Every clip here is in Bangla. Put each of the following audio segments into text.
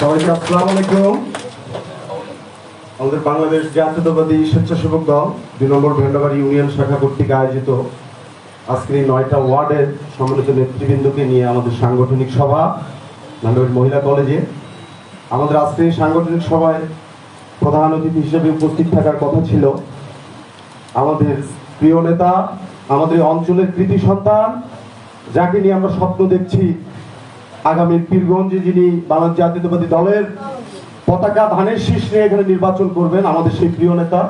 সবাইকে আসসালামু আলাইকুম। আমাদের বাংলাদেশ জাতীয়তাবাদী স্বেচ্ছাসেবক দল, দুই নম্বর ভেন্ডাবাড়ি ইউনিয়ন শাখা কর্তৃক আয়োজিত আজকের এই নয়টা ওয়ার্ডের সম্মিলিত নেতৃবৃন্দকে নিয়ে আমাদের সাংগঠনিক সভা, ভেন্ডাবাড়ি মহিলা কলেজে। আমাদের আজকের এই সাংগঠনিক সভায় প্রধান অতিথি হিসেবে উপস্থিত থাকার কথা ছিল আমাদের প্রিয় নেতা, আমাদের অঞ্চলের কৃতি সন্তান, যাকে নিয়ে আমরা স্বপ্ন দেখছি আগামী পীরগঞ্জে যিনি বাংলাদেশ জাতীয়তাবাদী দলের পতাকা ধানের শীষ নিয়ে এখানে নির্বাচন করবেন আমাদের সেই প্রিয় নেতা,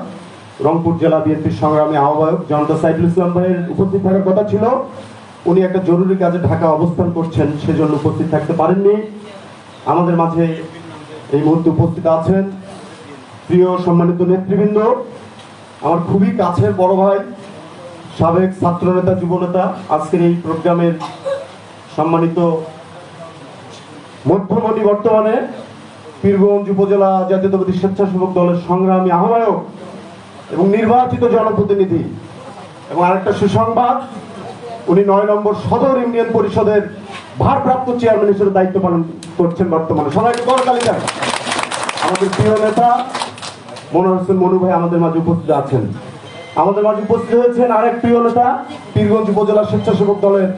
রংপুর জেলা বিএনপির সংগ্রামী আহ্বায়ক জনতা সাইফুল ইসলাম ভাইয়ের উপস্থিত থাকার কথা ছিল। উনি একটা জরুরি কাজে ঢাকা অবস্থান করছেন, সেজন্য উপস্থিত থাকতে পারেননি। আমাদের মাঝে এই মুহূর্তে উপস্থিত আছেন প্রিয় সম্মানিত নেতৃবৃন্দ, আমার খুবই কাছের বড় ভাই, সাবেক ছাত্রনেতা, যুবনেতা, আজকের এই প্রোগ্রামের সম্মানিত মধ্যমণি বর্তমানে পীরগঞ্জ উপজেলা জাতীয়তাবাদী স্বেচ্ছাসেবক দলের সংগ্রামী আহ্বায়ক এবং নির্বাচিত জনপ্রতিনিধি। এবং আরেকটা সুসংবাদ, উনি নয় নম্বর সদর ইউনিয়ন পরিষদের ভারপ্রাপ্ত চেয়ারম্যান হিসেবে দায়িত্ব পালন করছেন বর্তমানে। সবাইকে করতালি দেন। আমাদের প্রিয় নেতা মনোহর হোসেন মনু ভাই আমাদের মাঝে উপস্থিত আছেন। আমাদের মাঝে উপস্থিত হয়েছেন আরেক প্রিয় নেতা, পীরগঞ্জ উপজেলা স্বেচ্ছাসেবক দলের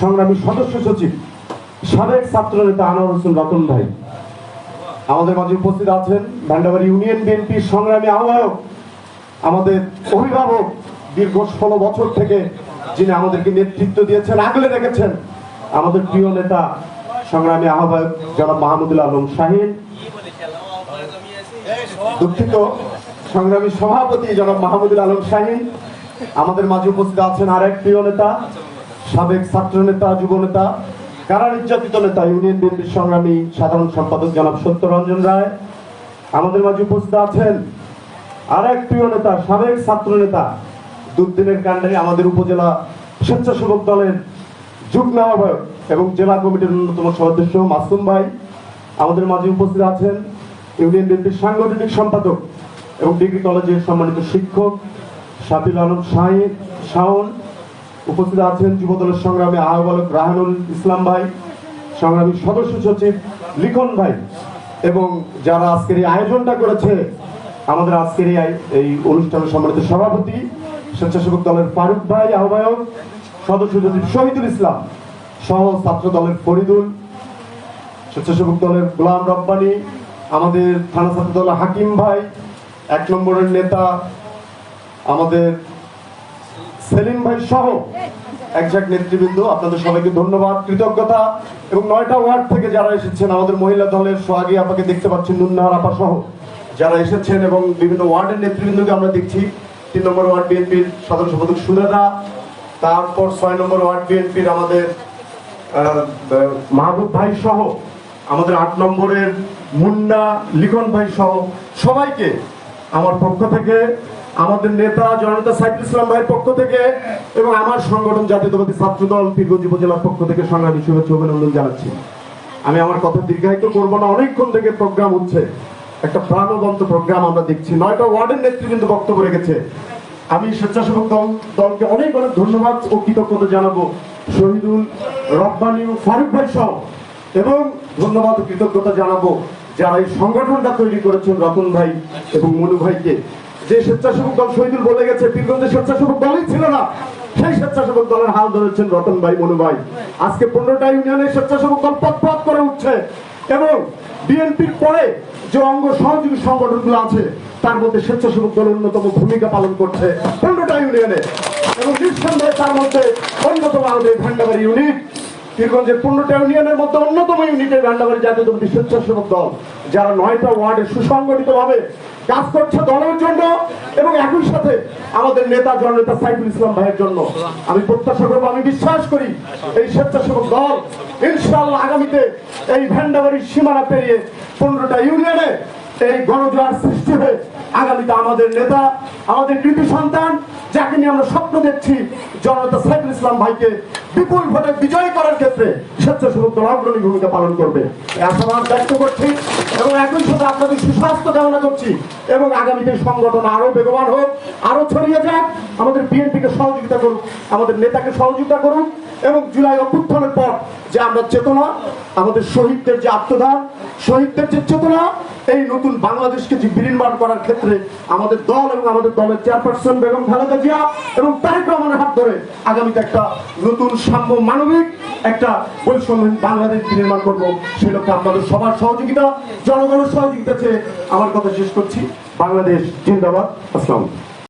সংগ্রামী সদস্য সচিব। সাবেক ছাত্র নেতা আনোয়ার হোসেন রতন ভাই। আমাদের মাঝে উপস্থিত আছেন ভান্ডাবাড়ি ইউনিয়ন বিএনপির সংগ্রামী আহ্বায়ক, আমাদের অভিভাবক দীর্ঘ ষোলো বছর থেকে যিনি আমাদেরকে নেতৃত্ব দিয়েছেন, আগলে রেখেছেন আমাদের প্রিয় নেতা, সংগ্রামী আহ্বায়ক জনাব মাহমুদুল আলম শাহিন। দুঃখিত সংগ্রামী সভাপতি জনাব মাহমুদুল আলম শাহিন। আমাদের মাঝে উপস্থিত আছেন আরেক প্রিয় নেতা, সাবেক ছাত্র নেতা, যুব নেতা কারা নির্যাতিত নেতা? ইউনিয়ন বিএনপির সংগ্রামী সাধারণ সম্পাদক জনাব সত্যরঞ্জন রায়। আমাদের মাঝে উপস্থিত আছেন আর এক প্রিয় নেতা, সাবেক ছাত্র নেতা দুর্দিনের কাণ্ডে আমাদের উপজেলা স্বেচ্ছাসেবক দলের যুগ্ম আহ্বায়ক এবং জেলা কমিটির অন্যতম সদস্য মাসুম ভাই। আমাদের মাঝে উপস্থিত আছেন ইউনিয়ন বিএনপির সাংগঠনিক সম্পাদক এবং ডিগ্রি কলেজের সম্মানিত শিক্ষক সাবিল আলম শাহিন শাওন। উপস্থিত আছেন যুবদলের সংগ্রামী আহ্বায়ক রাহানুল ইসলাম ভাই, সংগ্রামী সদস্য সচিব লিখন ভাই এবং যারা আজকের এই আয়োজনটা করেছে, আমাদের আজকের এই অনুষ্ঠানের সম্মানিত সভাপতি, স্বেচ্ছাসেবক দলের ফারুক ভাই, আহ্বায়ক, সদস্য সচিব শহীদুল ইসলাম সহ ছাত্র দলের ফরিদুল, স্বেচ্ছাসেবক দলের গোলাম রব্বানি, আমাদের থানা ছাত্র দলের হাকিম ভাই, এক নম্বরের নেতা, আমাদের সেলিম ভাই সহ একজাক নেতৃবৃন্দ, আপনাদের সবাইকে ধন্যবাদ, কৃতজ্ঞতা, এবং নয়টা ওয়ার্ড থেকে যারা এসেছেন, আমাদের মহিলা দলের সোহাগী আপাকে দেখতে পাচ্ছেন, নুন্নাহার আপা সহ। যারা এসেছেন এবং বিভিন্ন ওয়ার্ডের নেতৃবৃন্দকে আমরা দেখছি, তিন নম্বর ওয়ার্ড বিএনপির সাধারণ সম্পাদক সুরেদা তারপর ছয় নম্বর ওয়ার্ড বিএনপির আমাদের মাহবুব ভাই সহ, আমাদের আট নম্বরের মুন্না লিখন ভাই সহ, সবাইকে আমার পক্ষ থেকে আমাদের নেতা জনতা সাইফুল ইসলাম ভাইয়ের পক্ষ থেকে এবং আমার সংগঠন জাতীয়তাবাদী ছাত্র দল পীরগঞ্জ উপজেলার পক্ষ থেকে সংগ্রামী শুভেচ্ছা অভিনন্দন জানাচ্ছি। আমি আমার কথা দীর্ঘায়িত করব না, অনেকক্ষণ থেকে প্রোগ্রাম হচ্ছে। একটা প্রাণবন্ত প্রোগ্রাম আমরা দেখছি। নয়টা ওয়ার্ডের নেতৃবৃন্দ বক্তব্য রেখেছে। আমি স্বেচ্ছাসেবক দল, দলকে অনেক অনেক ধন্যবাদ ও কৃতজ্ঞতা জানাব। শহীদুল রব্বানি ও ফারুক ভাই সহ। এবং ধন্যবাদ ও কৃতজ্ঞতা জানাব যারা এই সংগঠনটা তৈরি করেছেন রতন ভাই এবং মনু ভাইকে। যে স্বেচ্ছাসেবক দল শহীদুল বলে গেছে পীরগঞ্জের স্বেচ্ছাসেবক দলই ছিল না। সেই স্বেচ্ছাসেবক দলের হাল ধরেছেন রতন ভাই, মনু ভাই। আজকে পনেরোটা ইউনিয়নের স্বেচ্ছাসেবক দল পথ করে উঠছে এবং বিএনপির পরে যে অঙ্গ সহযোগী সংগঠনগুলো আছে, তার মধ্যে স্বেচ্ছাসেবক দল অন্যতম ভূমিকা পালন করছে পনেরোটা ইউনিয়নে। এবং নিঃসন্দেহে তার মধ্যে অন্যতম আমাদের ভান্ডাবাড়ি ইউনিট। পীরগঞ্জের পনেরোটা ইউনিয়নের মধ্যে অন্যতম ইউনিটের ভান্ডাবাড়ি জাতীয়তাবাদী স্বেচ্ছাসেবক দল, যারা নয়টা ওয়ার্ডে সুসংগঠিত ভাবে কাজ করছে দলের জন্য এবং একই সাথে আমাদের নেতা, জননেতা সাইফুল ইসলাম ভাইয়ের জন্য। আমি প্রত্যাশা করব, আমি বিশ্বাস করি এই স্বেচ্ছাসেবক দল ইনশাআল্লাহ আগামীতে এই ভ্যান্ডাবাড়ির সীমানা পেরিয়ে পনেরোটা ইউনিয়নে এই গণজোয়ার সৃষ্টি হয়ে আগামীতে আমাদের নেতা, আমাদের কৃতি সন্তান, যাকে নিয়ে আমরা স্বপ্ন দেখছি জনতা সাইফুল ইসলাম ভাইকে বিপুল ভোটে বিজয় করার ক্ষেত্রে স্বেচ্ছাসেবক দল অগ্রণী ভূমিকা পালন করবে। আশাবাদ ব্যক্ত করছি এবং একই সাথে আপনাদের সুস্বাস্থ্য কামনা করছি এবং আগামীতে সংগঠন আরও বেগবান হোক আরও ছড়িয়ে যাক। আমাদের বিএনপিকে সহযোগিতা করুক, আমাদের নেতাকে সহযোগিতা করুক, এবং জুলাই অভ্যুত্থানের পর যে আমরা চেতনা, আমাদের শহীদদের যে আত্মদান শহীদদের যে চেতনা, এই নতুন বাংলাদেশকে যে বিনির্মাণ করার ক্ষেত্রে আমাদের দল এবং আমাদের দলের চেয়ারপারসন বেগম খালেদা জিয়া এবং তারেক রহমানের হাত ধরে আগামীতে একটা নতুন সাম্য মানবিক, একটা বৈষম্যহীন বাংলাদেশ বিনির্মাণ করব। সেই লক্ষ্যে আপনাদের সবার সহযোগিতা, জনগণের সহযোগিতা চেয়ে আমার কথা শেষ করছি। বাংলাদেশ জিন্দাবাদ। আসসালাম